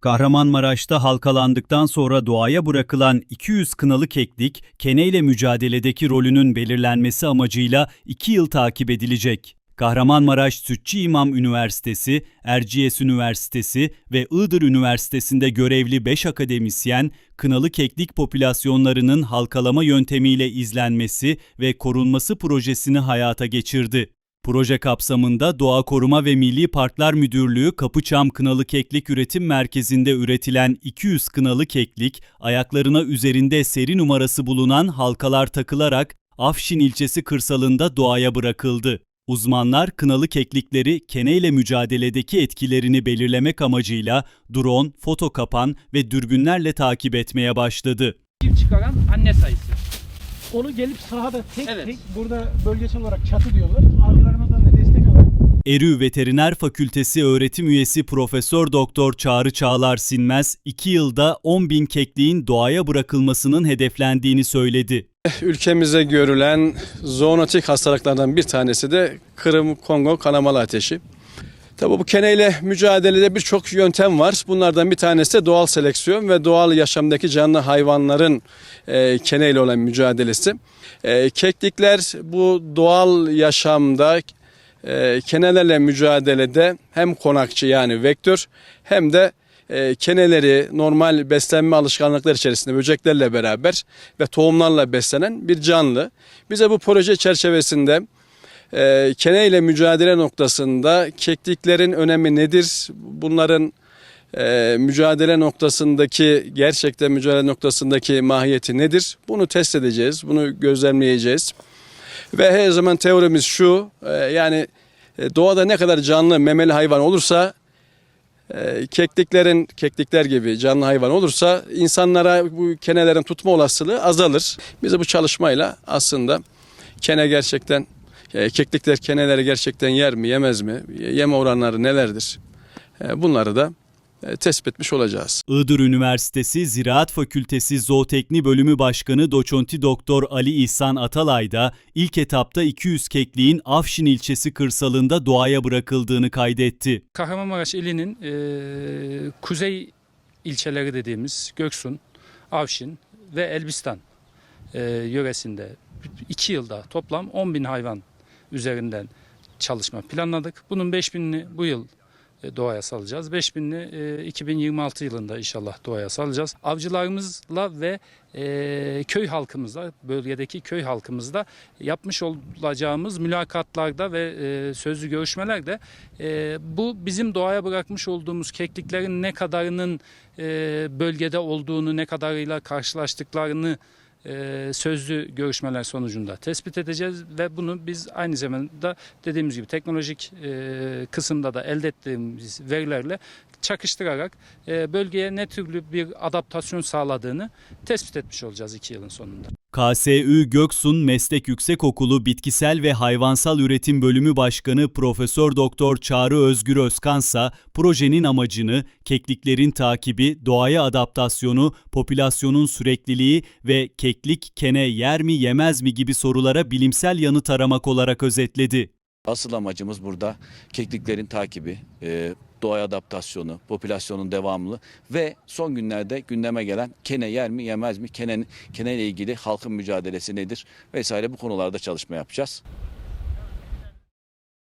Kahramanmaraş'ta halkalandıktan sonra doğaya bırakılan 200 kınalı keklik, keneyle mücadeledeki rolünün belirlenmesi amacıyla 2 yıl takip edilecek. Kahramanmaraş Sütçü İmam Üniversitesi, Erciyes Üniversitesi ve Iğdır Üniversitesi'nde görevli 5 akademisyen, kınalı keklik popülasyonlarının halkalama yöntemiyle izlenmesi ve korunması projesini hayata geçirdi. Proje kapsamında Doğa Koruma ve Milli Parklar Müdürlüğü Kapıçam Kınalı Keklik Üretim Merkezi'nde üretilen 200 kınalı keklik, ayaklarına üzerinde seri numarası bulunan halkalar takılarak Afşin ilçesi kırsalında doğaya bırakıldı. Uzmanlar kınalı keklikleri keneyle mücadeledeki etkilerini belirlemek amacıyla drone, foto kapan ve dürbünlerle takip etmeye başladı. Çıkaran anne sayısı. Onu gelip sahada tek Evet. tek burada bölgesel olarak çatı diyorlar. Avcılarımızdan da destek ERÜ Veteriner Fakültesi öğretim üyesi Profesör Doktor Çağrı Çağlar Sinmez, 2 yılda 10 bin kekliğin doğaya bırakılmasının hedeflendiğini söyledi. Ülkemizde görülen zoonotik hastalıklardan bir tanesi de Kırım Kongo kanamalı ateşi. Tabii bu keneyle mücadelede birçok yöntem var. Bunlardan bir tanesi de doğal seleksiyon ve doğal yaşamdaki canlı hayvanların e, keneyle olan mücadelesi. E, keklikler bu doğal yaşamda e, kenelerle mücadelede hem konakçı yani vektör hem de e, keneleri normal beslenme alışkanlıkları içerisinde böceklerle beraber ve tohumlarla beslenen bir canlı. Bize bu proje çerçevesinde e, kene ile mücadele noktasında kekliklerin önemi nedir? Bunların e, mücadele noktasındaki gerçekten mücadele noktasındaki mahiyeti nedir? Bunu test edeceğiz, bunu gözlemleyeceğiz. Ve her zaman teorimiz şu, e, yani e, doğada ne kadar canlı memeli hayvan olursa e, kekliklerin keklikler gibi canlı hayvan olursa insanlara bu kenelerin tutma olasılığı azalır. Biz bu çalışmayla aslında kene gerçekten keklikler keneleri gerçekten yer mi yemez mi yeme oranları nelerdir E, bunları da e, tespit etmiş olacağız. Iğdır Üniversitesi Ziraat Fakültesi Zootekni Bölümü Başkanı Doçonti Doktor Ali İhsan Atalay da ilk etapta 200 kekliğin Afşin ilçesi kırsalında doğaya bırakıldığını kaydetti. Kahramanmaraş ilinin e, kuzey ilçeleri dediğimiz Göksun, Avşin ve Elbistan e, yöresinde 2 yılda toplam 10 bin hayvan üzerinden çalışma planladık. Bunun 5 binini bu yıl e, doğaya salacağız. 5000'ini e, 2026 yılında inşallah doğaya salacağız. Avcılarımızla ve e, köy halkımızla, bölgedeki köy halkımızla yapmış olacağımız mülakatlarda ve e, sözlü görüşmelerde e, bu bizim doğaya bırakmış olduğumuz kekliklerin ne kadarının e, bölgede olduğunu, ne kadarıyla karşılaştıklarını e, sözlü görüşmeler sonucunda tespit edeceğiz ve bunu biz aynı zamanda dediğimiz gibi teknolojik e, kısımda da elde ettiğimiz verilerle çakıştırarak e, bölgeye ne türlü bir adaptasyon sağladığını tespit etmiş olacağız iki yılın sonunda. KSÜ Göksun Meslek Yüksekokulu Bitkisel ve Hayvansal Üretim Bölümü Başkanı Profesör Doktor Çağrı Özgür Özkansa projenin amacını kekliklerin takibi, doğaya adaptasyonu, popülasyonun sürekliliği ve keklik kene yer mi yemez mi gibi sorulara bilimsel yanıt aramak olarak özetledi. Asıl amacımız burada kekliklerin takibi, e, doğaya adaptasyonu, popülasyonun devamlı ve son günlerde gündeme gelen kene yer mi yemez mi, kene, kene ile ilgili halkın mücadelesi nedir vesaire bu konularda çalışma yapacağız.